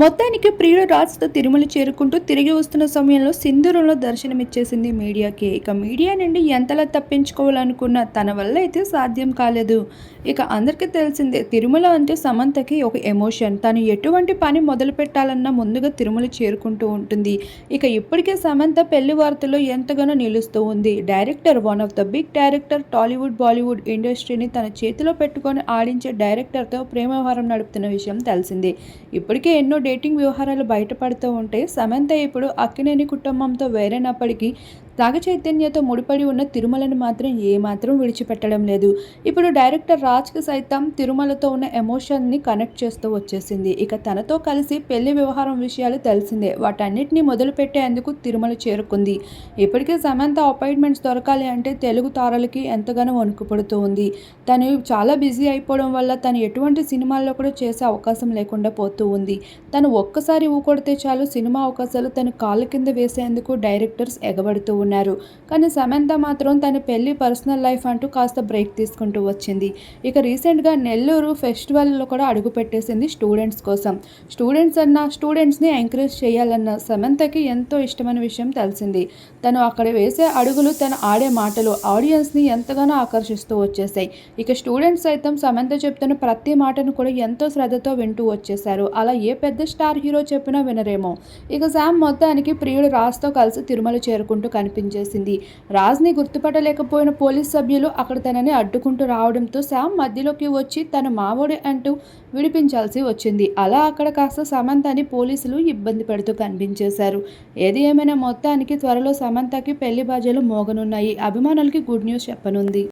మొత్తానికి ప్రియుడు రాజుతో తిరుమల చేరుకుంటూ తిరిగి వస్తున్న సమయంలో సింధూరంలో దర్శనమిచ్చేసింది మీడియాకి. ఇక మీడియా నుండి ఎంతలా తప్పించుకోవాలనుకున్న తన వల్ల అయితే సాధ్యం కాలేదు. ఇక అందరికీ తెలిసిందే తిరుమల అంటే సమంతకి ఒక ఎమోషన్. తను ఎటువంటి పని మొదలు పెట్టాలన్నా ముందుగా తిరుమల చేరుకుంటూ ఉంటుంది. ఇక ఇప్పటికే సమంత పెళ్ళి వార్తలో ఎంతగానో నిలుస్తూ ఉంది. Director one of the big director Tollywood Bollywood ఇండస్ట్రీని తన చేతిలో పెట్టుకొని ఆడించే డైరెక్టర్తో ప్రేమ నడుపుతున్న విషయం తెలిసిందే. ఇప్పటికే ఎన్నో డేటింగ్ వ్యవహారాలు బయటపడుతూ ఉంటే సమంత ఇప్పుడు అక్కినేని కుటుంబంతో వేరైనప్పటికీ నాగ చైతన్యతో ముడిపడి ఉన్న తిరుమలను మాత్రం ఏమాత్రం విడిచిపెట్టడం లేదు. ఇప్పుడు డైరెక్టర్ రాజ్కి సైతం తిరుమలతో ఉన్న ఎమోషన్ని కనెక్ట్ చేస్తూ వచ్చేసింది. ఇక తనతో కలిసి పెళ్ళి వ్యవహారం విషయాలు తెలిసిందే. వాటన్నిటిని మొదలుపెట్టేందుకు తిరుమల చేరుకుంది. ఇప్పటికే సమంత అపాయింట్మెంట్స్ దొరకాలి అంటే తెలుగు తారలకి ఎంతగానో వణుకుపడుతూ ఉంది. తను చాలా బిజీ అయిపోవడం వల్ల తను ఎటువంటి సినిమాల్లో కూడా చేసే అవకాశం లేకుండా పోతూ ఉంది. తను ఒక్కసారి ఊకొడితే చాలు సినిమా అవకాశాలు తను కాళ్ళ కింద వేసేందుకు డైరెక్టర్స్ ఎగబడుతూ ఉన్నారు. కానీ సమంత మాత్రం తన పెళ్ళి పర్సనల్ లైఫ్ అంటూ కాస్త బ్రేక్ తీసుకుంటూ వచ్చింది. ఇక రీసెంట్గా నెల్లూరు ఫెస్టివల్లో కూడా అడుగు పెట్టేసింది స్టూడెంట్స్ కోసం. స్టూడెంట్స్ అన్న స్టూడెంట్స్ని ఎంకరేజ్ చేయాలన్న సమంతకి ఎంతో ఇష్టమైన విషయం తెలిసింది. తను అక్కడ వేసే అడుగులు తను ఆడే మాటలు ఆడియన్స్ని ఎంతగానో ఆకర్షిస్తూ వచ్చేసాయి ఇక స్టూడెంట్స్ సైతం సమంత చెప్తున్న ప్రతి మాటను కూడా ఎంతో శ్రద్ధతో వింటూ వచ్చేసారు అలా ఏ పెద్ద స్టార్ హీరో చెప్పినా వినరేమో. ఇక శామ్ మొత్తానికి ప్రియుడు రాజ్తో కలిసి తిరుమల చేరుకుంటూ కనిపించేసింది రాజ్ని గుర్తుపట్టలేకపోయిన పోలీస్ సభ్యులు అక్కడ తనని అడ్డుకుంటూ రావడంతో శామ్ మధ్యలోకి వచ్చి తన మావోడి అంటూ విడిపించాల్సి వచ్చింది. అలా అక్కడ కాస్త సమంతని పోలీసులు ఇబ్బంది పెడుతూ కనిపించేశారు. ఏది ఏమైనా మొత్తానికి త్వరలో సమంతకి పెళ్ళి బాజలు మోగనున్నాయి. అభిమానులకి గుడ్ న్యూస్ చెప్పనుంది.